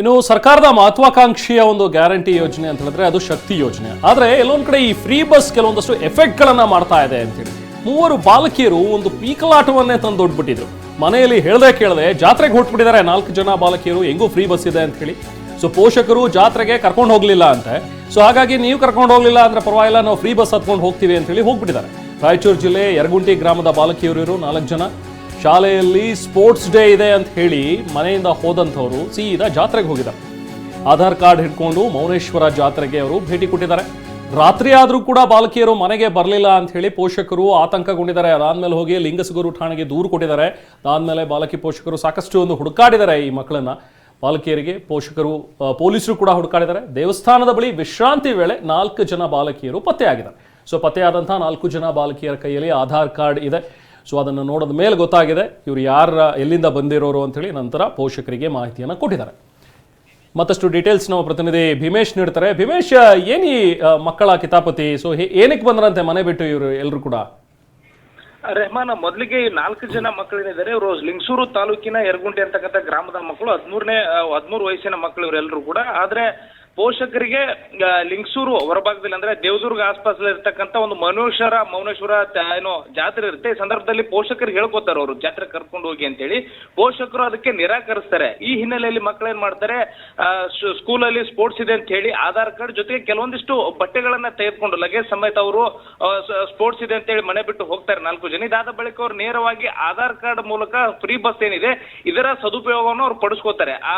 ಇನ್ನು ಸರ್ಕಾರದ ಮಹತ್ವಾಕಾಂಕ್ಷಿಯ ಒಂದು ಗ್ಯಾರಂಟಿ ಯೋಜನೆ ಅಂತ ಹೇಳಿದ್ರೆ ಅದು ಶಕ್ತಿ ಯೋಜನೆ. ಆದ್ರೆ ಎಲ್ಲೊಂದ್ ಕಡೆ ಈ ಫ್ರೀ ಬಸ್ ಕೆಲವೊಂದಷ್ಟು ಎಫೆಕ್ಟ್ ಗಳನ್ನ ಮಾಡ್ತಾ ಇದೆ ಅಂತೇಳಿ ಮೂವರು ಬಾಲಕಿಯರು ಒಂದು ಪೀಕಲಾಟವನ್ನೇ ತಂದೊಡ್ಬಿಟ್ಟಿದ್ರು ಮನೆಯಲ್ಲಿ ಹೇಳ್ದೆ ಕೇಳದೆ ಜಾತ್ರೆಗೆ ಹೊಟ್ಬಿಟ್ಟಿದ್ದಾರೆ ನಾಲ್ಕು ಜನ ಬಾಲಕಿಯರು, ಹೆಂಗೂ ಫ್ರೀ ಬಸ್ ಇದೆ ಅಂತ ಹೇಳಿ. ಸೊ ಪೋಷಕರು ಜಾತ್ರೆಗೆ ಕರ್ಕೊಂಡು ಹೋಗ್ಲಿಲ್ಲ ಅಂತೆ. ಸೊ ಹಾಗಾಗಿ ನೀವು ಕರ್ಕೊಂಡು ಹೋಗ್ಲಿಲ್ಲ ಅಂದ್ರೆ ಪರವಾಗಿಲ್ಲ, ನಾವು ಫ್ರೀ ಬಸ್ ಹತ್ಕೊಂಡು ಹೋಗ್ತೀವಿ ಅಂತ ಹೇಳಿ ಹೋಗ್ಬಿಟ್ಟಿದ್ದಾರೆ. ರಾಯಚೂರು ಜಿಲ್ಲೆ ಯರಗುಂಟಿ ಗ್ರಾಮದ ಬಾಲಕಿಯರು ನಾಲ್ಕು ಜನ. ಶಾಲೆಯಲ್ಲಿ ಸ್ಪೋರ್ಟ್ಸ್ ಡೇ ಇದೆ ಅಂತ ಹೇಳಿ ಮನೆಯಿಂದ ಹೋದಂಥವರು ಸೀದಾ ಜಾತ್ರೆಗೆ ಹೋಗಿದ್ದಾರೆ. ಆಧಾರ್ ಕಾರ್ಡ್ ಹಿಡ್ಕೊಂಡು ಮೌನೇಶ್ವರ ಜಾತ್ರೆಗೆ ಅವರು ಭೇಟಿ ಕೊಟ್ಟಿದ್ದಾರೆ. ರಾತ್ರಿ ಆದರೂ ಕೂಡ ಬಾಲಕಿಯರು ಮನೆಗೆ ಬರಲಿಲ್ಲ ಅಂತ ಹೇಳಿ ಪೋಷಕರು ಆತಂಕಗೊಂಡಿದ್ದಾರೆ. ಅದಾದ್ಮೇಲೆ ಹೋಗಿ ಲಿಂಗಸಗೂರು ಠಾಣೆಗೆ ದೂರು ಕೊಟ್ಟಿದ್ದಾರೆ. ಅದಾದ್ಮೇಲೆ ಬಾಲಕಿ ಪೋಷಕರು ಸಾಕಷ್ಟು ಒಂದು ಹುಡುಕಾಡಿದ್ದಾರೆ ಈ ಮಕ್ಕಳನ್ನ. ಬಾಲಕಿಯರಿಗೆ ಪೋಷಕರು ಪೊಲೀಸರು ಕೂಡ ಹುಡುಕಾಡಿದ್ದಾರೆ. ದೇವಸ್ಥಾನದ ಬಳಿ ವಿಶ್ರಾಂತಿ ವೇಳೆ ನಾಲ್ಕು ಜನ ಬಾಲಕಿಯರು ಪತ್ತೆಯಾಗಿದ್ದಾರೆ. ಸೊ ಪತ್ತೆಯಾದಂತಹ ನಾಲ್ಕು ಜನ ಬಾಲಕಿಯರ ಕೈಯಲ್ಲಿ ಆಧಾರ್ ಕಾರ್ಡ್ ಇದೆ. ಸೊ ಅದನ್ನು ನೋಡಿದ ಮೇಲೆ ಗೊತ್ತಾಗಿದೆ ಇವರು ಯಾರ ಎಲ್ಲಿಂದ ಬಂದಿರೋರು ಅಂತೇಳಿ ನಂತರ ಪೋಷಕರಿಗೆ ಮಾಹಿತಿಯನ್ನು ಕೊಟ್ಟಿದ್ದಾರೆ. ಮತ್ತಷ್ಟು ಡೀಟೇಲ್ಸ್ ನಾವು ಪ್ರತಿನಿಧಿ ಭೀಮೇಶ್ ನೀಡ್ತಾರೆ. ಭೀಮೇಶ್, ಏನಿ ಮಕ್ಕಳ ಕಿತಾಪತಿ? ಸೊ ಏನಕ್ಕೆ ಬಂದ್ರಂತೆ ಮನೆ ಬಿಟ್ಟು ಇವರು ಎಲ್ಲರೂ ಕೂಡ? ರೆಹಮಾನ ಮೊದಲಿಗೆ ನಾಲ್ಕು ಜನ ಮಕ್ಕಳೇನಿದ್ದಾರೆ ಇವರು ಲಿಂಗಸೂರು ತಾಲೂಕಿನ ಯರಗುಂಟೆ ಅಂತಕ್ಕಂಥ ಗ್ರಾಮದ ಮಕ್ಕಳು, ಹದಿಮೂರನೇ ಹದಿಮೂರು ವಯಸ್ಸಿನ ಮಕ್ಕಳು ಇವರೆಲ್ಲರೂ ಕೂಡ. ಆದ್ರೆ ಪೋಷಕರಿಗೆ ಲಿಂಗಸೂರು ಹೊರಭಾಗದಲ್ಲಿ ಅಂದ್ರೆ ದೇವದುರ್ಗ ಆಸ್ಪಾಸಲ್ಲಿ ಇರ್ತಕ್ಕಂಥ ಒಂದು ಮನುಷ್ಯರ, ಮೌನೇಶ್ವರ ಏನು ಜಾತ್ರೆ ಇರುತ್ತೆ. ಈ ಸಂದರ್ಭದಲ್ಲಿ ಪೋಷಕರು ಹೇಳ್ಕೊತಾರೆ ಅವರು, ಜಾತ್ರೆ ಕರ್ಕೊಂಡು ಹೋಗಿ ಅಂತೇಳಿ. ಪೋಷಕರು ಅದಕ್ಕೆ ನಿರಾಕರಿಸ್ತಾರೆ. ಈ ಹಿನ್ನೆಲೆಯಲ್ಲಿ ಮಕ್ಕಳು ಏನ್ ಮಾಡ್ತಾರೆ ಸ್ಕೂಲ್ ಅಲ್ಲಿ ಸ್ಕೂಲಲ್ಲಿ ಸ್ಪೋರ್ಟ್ಸ್ ಇದೆ ಅಂತ ಹೇಳಿ ಆಧಾರ್ ಕಾರ್ಡ್ ಜೊತೆಗೆ ಕೆಲವೊಂದಿಷ್ಟು ಬಟ್ಟೆಗಳನ್ನ ತೆಗೆದುಕೊಂಡು ಲಗೇಜ್ ಸಮೇತ ಅವರು ಸ್ಪೋರ್ಟ್ಸ್ ಇದೆ ಅಂತ ಹೇಳಿ ಮನೆ ಬಿಟ್ಟು ಹೋಗ್ತಾರೆ ನಾಲ್ಕು ಜನ. ಇದಾದ ಬಳಿಕ ಅವ್ರು ನೇರವಾಗಿ ಆಧಾರ್ ಕಾರ್ಡ್ ಮೂಲಕ ಫ್ರೀ ಬಸ್ ಏನಿದೆ, ಇದರ ಸದುಪಯೋಗವನ್ನು ಅವ್ರು ಪಡಿಸ್ಕೋತಾರೆ. ಆ,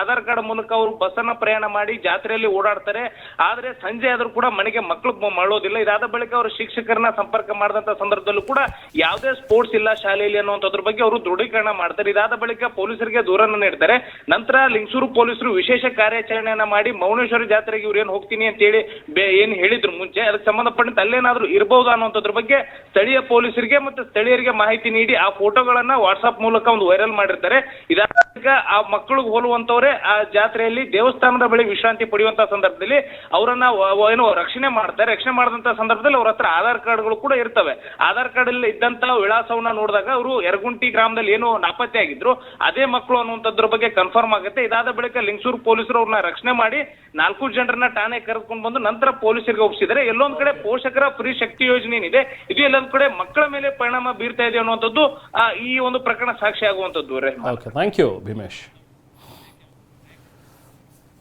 ಆಧಾರ್ ಕಾರ್ಡ್ ಮೂಲಕ ಅವರು ಬಸ್ ಅನ್ನ ಪ್ರಯಾಣ ಮಾಡಿ ಜಾತ್ರೆಯಲ್ಲಿ ಓಡಾಡ್ತಾರೆ. ಆದ್ರೆ ಸಂಜೆ ಆದ್ರೂ ಕೂಡ ಮನೆಗೆ ಮಕ್ಕಳು ಮರಳೋದಿಲ್ಲ. ಇದಾದ ಬಳಿಕ ಅವರು ಶಿಕ್ಷಕರನ್ನ ಸಂಪರ್ಕ ಮಾಡಿದಂತ ಸಂದರ್ಭದಲ್ಲೂ ಕೂಡ ಯಾವುದೇ ಸ್ಪೋರ್ಟ್ಸ್ ಇಲ್ಲ ಶಾಲೆಯಲ್ಲಿ ಅನ್ನುವಂಥದ್ರ ಬಗ್ಗೆ ಅವರು ದೃಢೀಕರಣ ಮಾಡ್ತಾರೆ. ಇದಾದ ಬಳಿಕ ಪೊಲೀಸರಿಗೆ ದೂರನ್ನ ನೀಡ್ತಾರೆ. ನಂತರ ಲಿಂಗಸೂರು ಪೊಲೀಸರು ವಿಶೇಷ ಕಾರ್ಯಾಚರಣೆಯನ್ನ ಮಾಡಿ ಮೌನೇಶ್ವರಿ ಜಾತ್ರೆಗೆ ಇವ್ರು ಏನ್ ಹೋಗ್ತೀನಿ ಅಂತ ಹೇಳಿ ಏನ್ ಹೇಳಿದ್ರು ಮುಂಚೆ, ಅದಕ್ಕೆ ಸಂಬಂಧಪಟ್ಟಂತೆ ಅಲ್ಲೇನಾದ್ರೂ ಇರಬಹುದು ಅನ್ನುವಂಥದ್ರ ಬಗ್ಗೆ ಸ್ಥಳೀಯ ಪೊಲೀಸರಿಗೆ ಮತ್ತು ಸ್ಥಳೀಯರಿಗೆ ಮಾಹಿತಿ ನೀಡಿ ಆ ಫೋಟೋಗಳನ್ನ ವಾಟ್ಸ್ಆಪ್ ಮೂಲಕ ಒಂದು ವೈರಲ್ ಮಾಡಿರ್ತಾರೆ. ಇದಾದ ಆ ಮಕ್ಕಳಿಗೆ ಹೋಲುವಂತವ್ರೆ ಆ ಜಾತ್ರೆಯಲ್ಲಿ ದೇವಸ್ಥಾನದ ಬಳಿ ವಿಶ್ರಾಂತಿ ಪಡೆಯುವಂತ ಸಂದರ್ಭದಲ್ಲಿ ಅವರನ್ನ ಏನು ರಕ್ಷಣೆ ಮಾಡ್ತಾರೆ. ರಕ್ಷಣೆ ಮಾಡಿದಂತ ಸಂದರ್ಭದಲ್ಲಿ ಅವ್ರ ಹತ್ರ ಆಧಾರ್ ಕಾರ್ಡ್ಗಳು ಕೂಡ ಇರ್ತವೆ. ಆಧಾರ್ ಕಾರ್ಡ್ ಅಲ್ಲಿ ಇದ್ದಂತ ವಿಳಾಸವನ್ನ ನೋಡಿದಾಗ ಅವರು ಎರಗುಂಟಿ ಗ್ರಾಮದಲ್ಲಿ ಏನು ನಾಪತ್ತೆ ಆಗಿದ್ರು. ಅದೇ ಮಕ್ಕಳು ಅನ್ನುವಂಥದ್ರ ಬಗ್ಗೆ ಕನ್ಫರ್ಮ್ ಆಗುತ್ತೆ. ಇದಾದ ಬಳಿಕ ಲಿಂಗಸೂರು ಪೊಲೀಸರು ಅವ್ರನ್ನ ರಕ್ಷಣೆ ಮಾಡಿ ನಾಲ್ಕು ಜನರನ್ನ ಠಾಣೆ ಕರೆದುಕೊಂಡು ಬಂದು ನಂತರ ಪೊಲೀಸರಿಗೆ ಒಪ್ಪಿಸಿದ್ದಾರೆ ಎಲ್ಲೊಂದ್ ಕಡೆ ಪೋಷಕರ ಫ್ರೀ ಶಕ್ತಿ ಯೋಜನೆ ಏನಿದೆ, ಇದು ಎಲ್ಲೊಂದ್ ಕಡೆ ಮಕ್ಕಳ ಮೇಲೆ ಪರಿಣಾಮ ಬೀರ್ತಾ ಇದೆ ಅನ್ನುವಂಥದ್ದು ಈ ಒಂದು ಪ್ರಕರಣ ಸಾಕ್ಷಿ ಆಗುವಂಥದ್ದು. Thank you Bhimesh